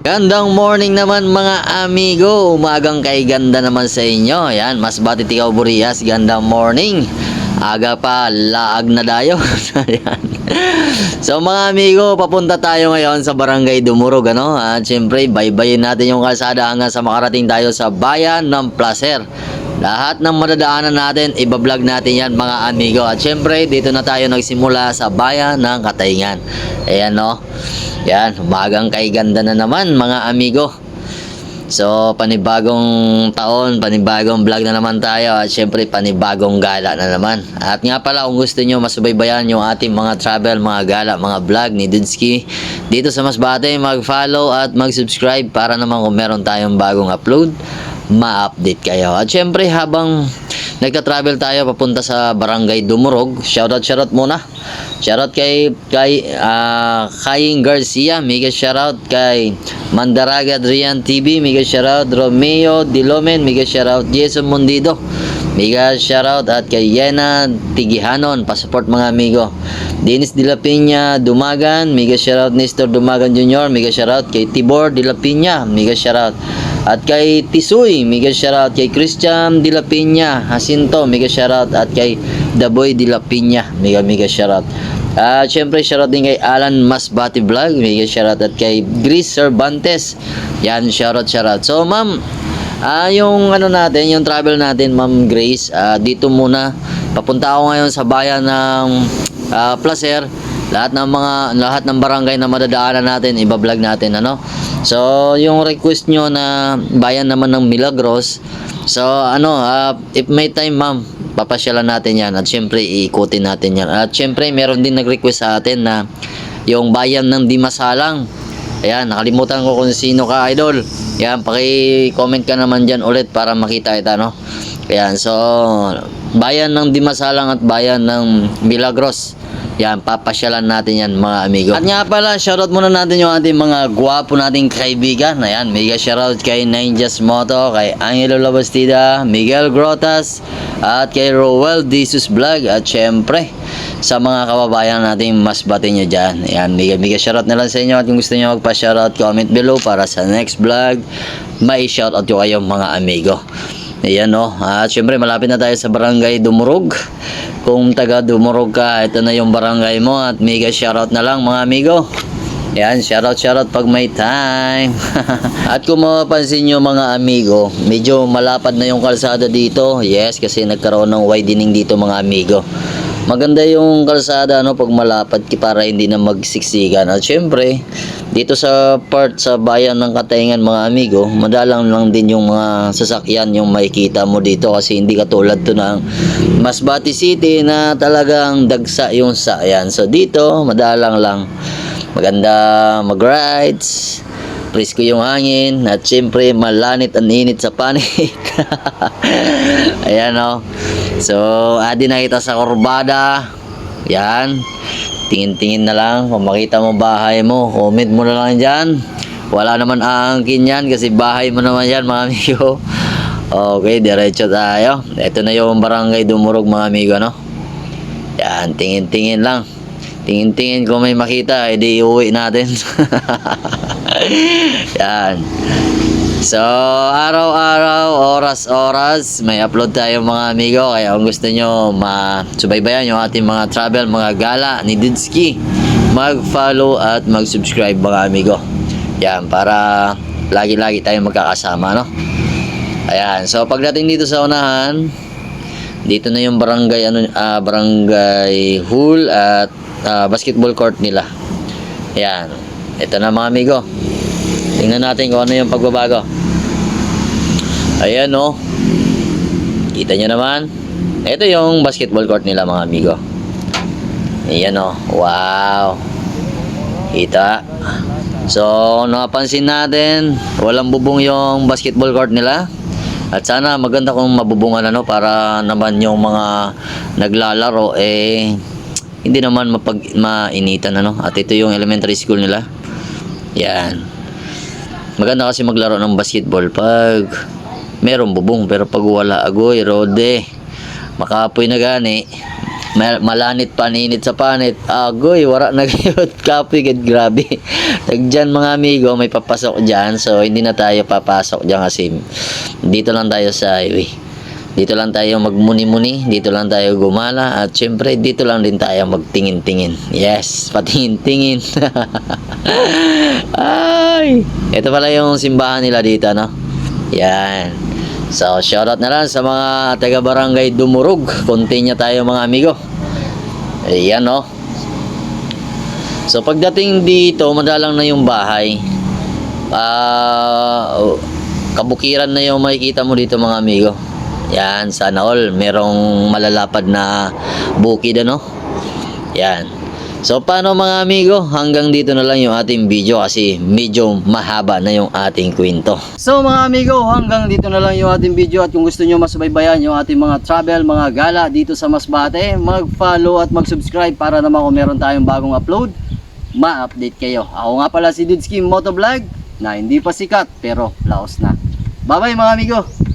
Gandang morning naman mga amigo. Umagang kay ganda naman sa inyo. Yan, mas bati tikaw Burias. Gandang morning. Aga pa, laag na. Yan. so mga amigo, papunta tayo ngayon sa Barangay Dumurog. Ano? At syempre, baybayin natin yung kalsada hanggang sa makarating tayo sa Bayan ng Placer. Lahat ng madadaanan natin, ibablog natin yan mga amigo. At syempre, dito na tayo nagsimula sa Bayan ng Katayngan. Ayan no. Yan, umagang kay ganda na naman mga amigo. So, panibagong taon, panibagong vlog na naman tayo at syempre panibagong gala na naman. At nga pala kung gusto nyo masubaybayan yung ating mga travel, mga gala, mga vlog ni Dudski dito sa Masbate, mag-follow at mag-subscribe para naman kung meron tayong bagong upload, ma-update kayo. At syempre habang nagta-travel tayo papunta sa Barangay Dumurog, shoutout shoutout muna. Shoutout kay kay ah, Kaying Garcia, mega shoutout kay Mandaraga Adrian TV, mega shoutout Romeo Dilomen, mega shoutout Jason Mundido. Mega shoutout at kay Yena Tigihanon, passport mga amigo. Dennis De La Peña Dumagan, mega shoutout Nestor Dumagan Jr., mega shoutout kay Tibor De La Peña, mega shoutout. At kay Tisoy, mega shoutout kay Christian De La Peña, Jacinto, mega shoutout at kay Daboy De La Peña, mega mega shoutout. At syempre shoutout din kay Alan Masbati Vlog, mega shoutout at kay Gris Cervantes. Yan shoutout shoutout. So ma'am, Ah, yung ano natin, yung travel natin, Ma'am Grace, ah, dito muna. Papunta ako ngayon sa bayan ng ah, Placer. Lahat ng mga lahat ng barangay na madadaanan natin, iba-vlog natin, ano. So, yung request nyo na bayan naman ng Milagros. So, ano, ah, if may time, Ma'am, papasyalan natin 'yan at syempre iikutin natin 'yan. At syempre, meron din nag-request sa atin na yung bayan ng Dimasalang. Ayan, nakalimutan ko kung sino ka, idol. Ayan, paki-comment ka naman dyan ulit para makita kita, no? Ayan, so, bayan ng Dimasalang at bayan ng Milagros. Yan, papasyalan natin yan mga amigo. At nga pala, shoutout muna natin yung ating mga gwapo nating kaibigan. Ayan, mega shoutout kay Ninjas Moto, kay Angelo Labastida, Miguel Grotas, at kay Rowell Jesus Vlog. At syempre, sa mga kababayan natin mas bati nyo dyan. Ayan, mega mega shoutout na lang sa inyo at kung gusto nyo magpa-shoutout, comment below para sa next vlog, may shoutout yung kayong mga amigo. Ayan no. At syempre malapit na tayo sa barangay Dumurog. Kung taga Dumurog ka, ito na yung barangay mo at mega shoutout na lang mga amigo. Yan, shoutout shoutout pag may time. at kung mapapansin nyo mga amigo, medyo malapad na yung kalsada dito. Yes, kasi nagkaroon ng widening dito mga amigo. Maganda yung kalsada no pag malapad para hindi na magsiksikan. At syempre, dito sa part sa bayan ng Katayngan mga amigo, madalang lang din yung mga sasakyan yung makikita mo dito kasi hindi katulad to ng Masbati City na talagang dagsa yung sa. Ayan. So dito, madalang lang. Maganda mag-rides. Presko yung hangin at syempre malanit ang init sa panik. Ayan o. So, adi na kita sa kurbada. Yan. Tingin-tingin na lang. Kung makita mo bahay mo, comment mo na lang dyan. Wala naman aangkin yan kasi bahay mo naman yan mga amigo. Okay, diretso tayo. Ito na yung barangay Dumurog mga amigo, no? Yan, tingin-tingin lang. Tingin-tingin kung may makita, edi uwi natin. Yan. So, araw-araw, oras-oras, may upload tayo mga amigo. Kaya kung gusto nyo masubaybayan yung ating mga travel, mga gala ni Didski, mag-follow at mag-subscribe mga amigo. Yan, para lagi-lagi tayo magkakasama, no? Ayan, so pagdating dito sa unahan, dito na yung barangay ano ah, barangay hall at ah, basketball court nila. Ayan. Ito na mga amigo. Tingnan natin kung ano yung pagbabago. Ayan oh. Kita nyo naman. Ito yung basketball court nila mga amigo. Ayan oh. Wow. Kita. So, napansin natin, walang bubong yung basketball court nila. At sana maganda kung mabubungan ano para naman yung mga naglalaro eh hindi naman mapag mainitan ano. At ito yung elementary school nila. Yan. Maganda kasi maglaro ng basketball pag merong bubong pero pag wala agoy, rode, makapoy na gani. Mal- malanit paninit sa panit. Agoy, wara na gayud kapoy gid grabe. Tagdiyan mga amigo, may papasok diyan. So hindi na tayo papasok diyan kasi dito lang tayo sa highway. Dito lang tayo magmuni-muni, dito lang tayo gumala at syempre dito lang din tayo magtingin-tingin. Yes, patingin-tingin. Ay, ito pala yung simbahan nila dito, no? Yan. So, shoutout na lang sa mga taga-barangay Dumurog. Konti niya tayo mga amigo. Ayan, no? So, pagdating dito, madalang na yung bahay. Ah, kabukiran na yung makikita mo dito mga amigo. Yan, sana all. Merong malalapad na bukid, ano? Yan. So, paano mga amigo? Hanggang dito na lang yung ating video kasi medyo mahaba na yung ating kwento. So mga amigo, hanggang dito na lang yung ating video at kung gusto nyo masubaybayan yung ating mga travel, mga gala dito sa Masbate, mag-follow at mag-subscribe para naman kung meron tayong bagong upload, ma-update kayo. Ako nga pala si Dudski Motovlog na hindi pa sikat pero laos na. Bye bye mga amigo!